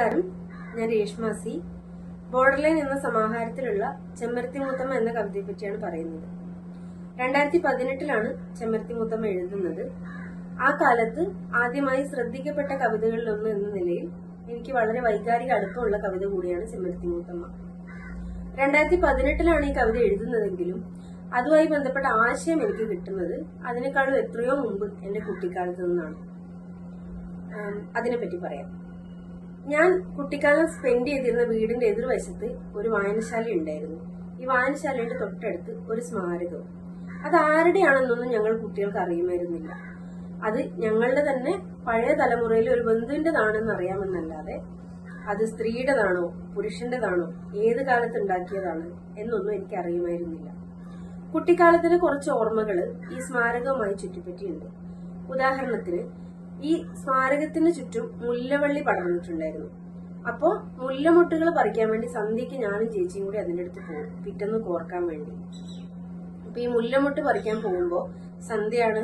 നമസ്കാരം. ഞാൻ Reshma C. Borderline എന്ന സമാഹാരത്തിലുള്ള ചെമ്മരത്തി മൂത്തമ്മ എന്ന കവിതയെ പറ്റിയാണ് പറയുന്നത്. രണ്ടായിരത്തി പതിനെട്ടിലാണ് ചെമ്മരത്തി മൂത്തമ്മ എഴുതുന്നത്. ആ കാലത്ത് ആദ്യമായി ശ്രദ്ധിക്കപ്പെട്ട കവിതകളിലൊന്ന് എന്ന നിലയിൽ എനിക്ക് വളരെ വൈകാരിക അടുപ്പമുള്ള കവിത കൂടിയാണ് ചെമ്മരത്തി മൂത്തമ്മ രണ്ടായിരത്തി പതിനെട്ടിലാണ് ഈ കവിത എഴുതുന്നതെങ്കിലും അതുമായി ബന്ധപ്പെട്ട ആശയം എനിക്ക് കിട്ടുന്നത് അതിനേക്കാളും എത്രയോ മുമ്പ് എന്റെ കുട്ടിക്കാലത്ത് നിന്നാണ്. അതിനെപ്പറ്റി പറയാം. ഞാൻ കുട്ടിക്കാലം സ്പെൻഡ് ചെയ്തിരുന്ന വീടിന്റെ എതിർവശത്ത് ഒരു വായനശാല ഉണ്ടായിരുന്നു. ഈ വായനശാലയുടെ തൊട്ടടുത്ത് ഒരു സ്മാരകവും അത് ആരുടെയാണെന്നൊന്നും ഞങ്ങൾ കുട്ടികൾക്ക് അറിയുമായിരുന്നില്ല. അത് ഞങ്ങളുടെ തന്നെ പഴയ തലമുറയിലെ ഒരു ബന്ധുവിന്റെതാണെന്ന് അറിയാമെന്നല്ലാതെ അത് സ്ത്രീയുടേതാണോ പുരുഷന്റേതാണോ ഏത് കാലത്ത് ഉണ്ടാക്കിയതാണ് എന്നൊന്നും എനിക്ക് അറിയുമായിരുന്നില്ല. കുട്ടിക്കാലത്തിന് കുറച്ച് ഓർമ്മകൾ ഈ സ്മാരകവുമായി ചുറ്റിപ്പറ്റിയുണ്ട്. ഉദാഹരണത്തിന് ഈ സ്മാരകത്തിന് ചുറ്റും മുല്ലവള്ളി പടർന്നിട്ടുണ്ടായിരുന്നു. അപ്പോ മുല്ലമൊട്ടുകൾ പറിക്കാൻ വേണ്ടി സന്ധ്യക്ക് ഞാനും ചേച്ചിയും കൂടി അതിന്റെ അടുത്ത് പോകും. പിറ്റന്ന് കോർക്കാൻ വേണ്ടി. അപ്പൊ ഈ മുല്ലമൊട്ട് പറിക്കാൻ പോകുമ്പോൾ സന്ധ്യയാണ്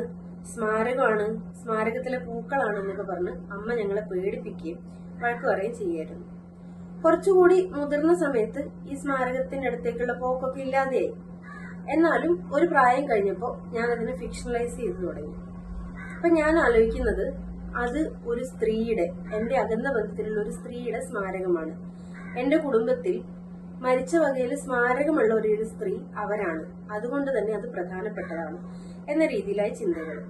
സ്മാരകമാണ് സ്മാരകത്തിലെ പൂക്കളാണ് എന്നൊക്കെ പറഞ്ഞ് അമ്മ ഞങ്ങളെ പേടിപ്പിക്കുകയും വഴക്ക് പറയുകയും ചെയ്യായിരുന്നു. കുറച്ചുകൂടി മുതിർന്ന സമയത്ത് ഈ സ്മാരകത്തിന്റെ അടുത്തേക്കുള്ള പോക്കൊക്കെ ഇല്ലാതെയായി. എന്നാലും ഒരു പ്രായം കഴിഞ്ഞപ്പോൾ ഞാൻ അതിനെ ഫിക്ഷണലൈസ് ചെയ്തു തുടങ്ങി. അപ്പൊ ഞാൻ ആലോചിക്കുന്നത് അത് ഒരു സ്ത്രീയുടെ എന്റെ അകന്ന ബന്ധത്തിലുള്ള ഒരു സ്ത്രീയുടെ സ്മാരകമാണ്. എന്റെ കുടുംബത്തിൽ മരിച്ച വകയിൽ സ്മാരകമുള്ള ഒരു സ്ത്രീ അവരാണ്. അതുകൊണ്ട് തന്നെ അത് പ്രധാനപ്പെട്ടതാണ് എന്ന രീതിയിലായി ചിന്തകൾ.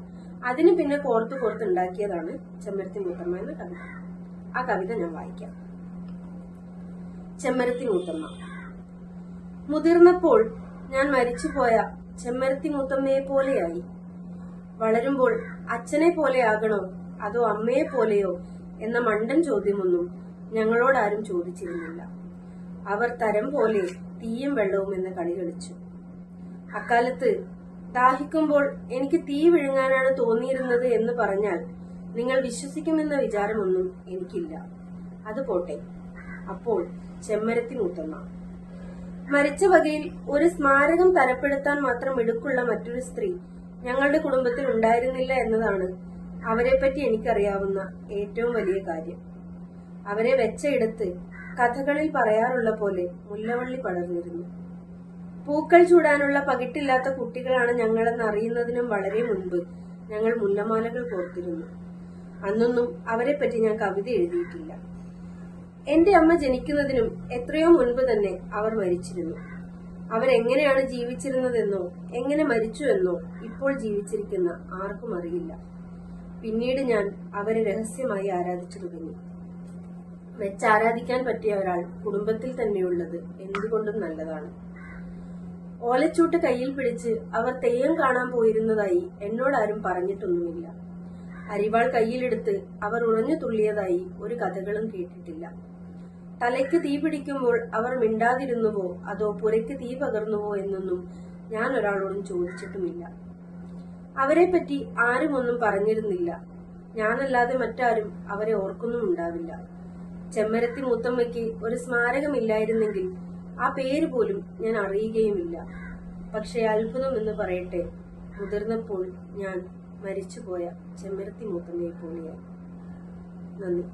അതിന് പിന്നെ കോർത്ത് കോർത്ത് ഉണ്ടാക്കിയതാണ് ചെമ്മരത്തി മൂത്തമ്മ എന്ന കവിത. ആ കവിത ഞാൻ വായിക്കാം. ചെമ്മരത്തി മൂത്തമ്മ. മുതിർന്നപ്പോൾ ഞാൻ മരിച്ചുപോയ ചെമ്മരത്തി മൂത്തമ്മയെ പോലെയായി വളരുമ്പോൾ അച്ഛനെ പോലെയാകണോ അതോ അമ്മയെ പോലെയോ എന്ന മണ്ടൻ ചോദ്യമൊന്നും ഞങ്ങളോടാരും ചോദിച്ചിരുന്നില്ല. അവർ തരം പോലെ തീയും വെള്ളവും എന്ന കളി കളിച്ചു. അക്കാലത്ത് ദാഹിക്കുമ്പോൾ എനിക്ക് തീ വിഴുങ്ങാനാണ് തോന്നിയിരുന്നത് എന്ന് പറഞ്ഞാൽ നിങ്ങൾ വിശ്വസിക്കുമെന്ന വിചാരമൊന്നും എനിക്കില്ല. അത് പോട്ടെ. അപ്പോൾ ചെമ്മരത്തി മൂത്തമ്മ മരിച്ച വകയിൽ ഒരു സ്മാരകം തരപ്പെടുത്താൻ മാത്രം എടുക്കുള്ള മറ്റൊരു സ്ത്രീ ഞങ്ങളുടെ കുടുംബത്തിൽ ഉണ്ടായിരുന്നില്ല എന്നതാണ് അവരെപ്പറ്റി എനിക്കറിയാവുന്ന ഏറ്റവും വലിയ കാര്യം. അവരെ വെച്ചയിടത്ത് കഥകളിൽ പറയാറുള്ള പോലെ മുല്ലവള്ളി പടർന്നിരുന്നു പൂക്കൾ ചൂടാനുള്ള പകിട്ടില്ലാത്ത കുട്ടികളാണ് ഞങ്ങളെന്ന് അറിയുന്നതിനും വളരെ മുൻപ് ഞങ്ങൾ മുല്ലമാലകൾ കോർത്തിരുന്നു. അന്നൊന്നും അവരെപ്പറ്റി ഞാൻ കവിത എഴുതിയിട്ടില്ല. എന്റെ അമ്മ ജനിക്കുന്നതിനും എത്രയോ മുൻപ് തന്നെ അവർ മരിച്ചിരുന്നു. അവരെങ്ങനെയാണ് ജീവിച്ചിരുന്നതെന്നോ എങ്ങനെ മരിച്ചു എന്നോ ഇപ്പോൾ ജീവിച്ചിരിക്കുന്ന ആർക്കും അറിയില്ല. പിന്നീട് ഞാൻ അവരെ രഹസ്യമായി ആരാധിച്ചു തുടങ്ങി. വെച്ചാരാധിക്കാൻ പറ്റിയ ഒരാൾ കുടുംബത്തിൽ തന്നെയുള്ളത് എന്തുകൊണ്ടും നല്ലതാണ്. ഓലച്ചൂട്ട് കയ്യിൽ പിടിച്ച് അവർ തെയ്യം കാണാൻ പോയിരുന്നതായി എന്നോടാരും പറഞ്ഞിട്ടൊന്നുമില്ല. അരിവാൾ കയ്യിലെടുത്ത് അവർ ഉറഞ്ഞു തുള്ളിയതായി ഒരു കഥകളും കേട്ടിട്ടില്ല. തലയ്ക്ക് തീ പിടിക്കുമ്പോൾ അവർ മിണ്ടാതിരുന്നുവോ? അതോ പുരയ്ക്ക് തീ പകർന്നുവോ എന്നൊന്നും ഞാൻ ഒരാളോടും ചോദിച്ചിട്ടുമില്ല. അവരെപ്പറ്റി ആരും ഒന്നും പറഞ്ഞിരുന്നില്ല. ഞാനല്ലാതെ മറ്റാരും അവരെ ഓർക്കുന്നുമുണ്ടാവില്ല ചെമ്മരത്തി മുത്തമ്മയ്ക്ക് ഒരു സ്മാരകമില്ലായിരുന്നെങ്കിൽ ആ പേര് പോലും ഞാൻ അറിയുകയുമില്ല. പക്ഷേ അത്ഭുതം എന്ന് പറയട്ടെ മുതിർന്നപ്പോൾ ഞാൻ മരിച്ചുപോയ ചെമ്മരത്തി മൂത്തമ്മയെ പോലെയായി നന്ദി.